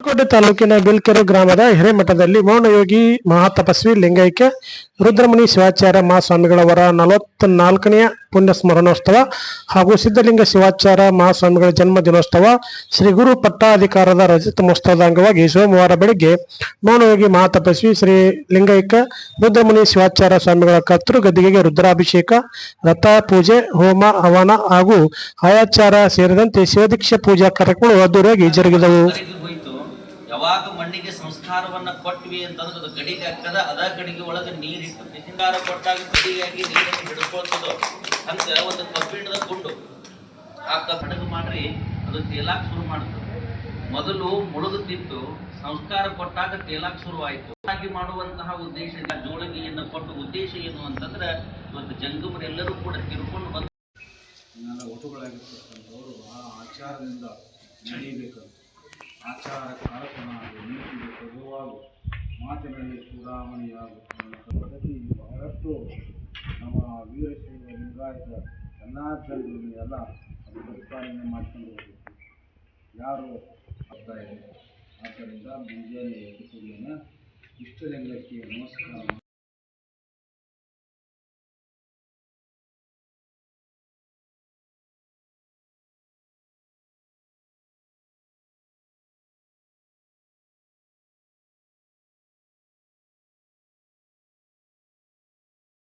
ಕೋಟೆ ತಾಲೂಕಿನ ಬಿಲ್ಕೆರೆ ಗ್ರಾಮದ ಹಿರೇಮಠದಲ್ಲಿ ಮೌನಯೋಗಿ ಮಹಾತಪಸ್ವಿ ಲಿಂಗೈಕ್ಯ ರುದ್ರಮುನಿ ಶಿವಾಚಾರ್ಯ ಮಹಾಸ್ವಾಮಿಗಳವರ ನಲವತ್ನಾಲ್ಕನೆಯ ಪುಣ್ಯ ಸ್ಮರಣೋತ್ಸವ ಹಾಗೂ ಸಿದ್ಧಲಿಂಗ ಶಿವಾಚಾರ್ಯ ಮಹಾಸ್ವಾಮಿಗಳ ಜನ್ಮ ದಿನೋತ್ಸವ ಶ್ರೀ ಗುರು ಪಟ್ಟಾಧಿಕಾರದ ರಜತ ಮಹೋತ್ಸವದ ಅಂಗವಾಗಿ ಸೋಮವಾರ ಬೆಳಿಗ್ಗೆ ಮೌನಯೋಗಿ ಮಹಾತಪಸ್ವಿ ಶ್ರೀ ಲಿಂಗೈಕ್ಯ ರುದ್ರಮುನಿ ಶಿವಾಚಾರ್ಯ ಸ್ವಾಮಿಗಳ ಕರ್ತೃ ಗದ್ದಿಗೆಗೆ ರುದ್ರಾಭಿಷೇಕ, ರಥ ಪೂಜೆ, ಹೋಮ, ಹವನ ಹಾಗೂ ಆಯಾಚಾರ ಸೇರಿದಂತೆ ಶಿವದೀಕ್ಷೆ ಪೂಜಾ ಕಾರ್ಯಕ್ರಮಗಳು ಅದ್ದೂರಿಯಾಗಿ ಜರುಗಿದವು. ಯಾವಾಗ ಮಣ್ಣಿಗೆ ಸಂಸ್ಕಾರವನ್ನ ಕೊಟ್ವಿ ಅಂತಂದ್ರೆ ಅದು ಗಡಿಗೆ ಹಾಕದ ಅದ ಗಡಿಗೆ ಒಳಗೆ ನೀರಿಟ್ಟು ಸಂಸ್ಕಾರ ಕೊಟ್ಟಾಗ ಗಡಿಯಾಗಿ ನೀರನ್ನು ಹಿಡ್ಕೊಳ್ತದೋ ಅಂತ ಒಂದು ಕಬ್ಬಿಣದ ಗುಂಡು. ಆ ಕಬ್ಬಿಣದ ಮಾಡ್ರಿ ಅದು ತೇಲಾಕ್ ಶುರು ಮಾಡ್ತದೆ. ಮೊದಲು ಮುಳುಗುತ್ತಿತ್ತು, ಸಂಸ್ಕಾರ ಕೊಟ್ಟಾಗ ತೇಲಾಕ್ ಶುರುವಾಯಿತು. ಹಾಗೆ ಮಾಡುವಂತಹ ಉದ್ದೇಶ. ಜೋಳಗಿಯನ್ನು ಕೊಟ್ಟ ಉದ್ದೇಶ ಏನು ಅಂತಂದ್ರೆ, ಇವತ್ತು ಜಂಗಮರೆಲ್ಲರೂ ಕೂಡ ತಿರ್ಕೊಂಡು ಬಂದು ಆ ಆಚಾರದಿಂದ ನಡೆಯಬೇಕು ಆಚಾರ ಕಾರಕನಾಗಿ ನೀತಿಗೆ ಪ್ರಭುವಾಗು ಮಾತಿನಲ್ಲಿ ಚೂಡಾಮಣಿಯಾಗು ನನ್ನ ಪದ್ಧತಿ ಬಹಳಷ್ಟು ನಮ್ಮ ವೀರಶೈವ ಲಿಂಗಾಯತ ಎಲ್ಲ ಜನರನ್ನು ಎಲ್ಲ ಅದು ಪರಿಪಾಲನೆ ಮಾಡ್ಕೊಂಡು ಹೋಗಬೇಕು ಯಾರು ಆಗ್ತಾ ಇದೆ ಆದ್ದರಿಂದ ಮುಂಜಾನೆ ಎದ್ದು ಕೂಡಲೇ ಇಷ್ಟಲಿಂಗಕ್ಕೆ ನಮಸ್ಕಾರ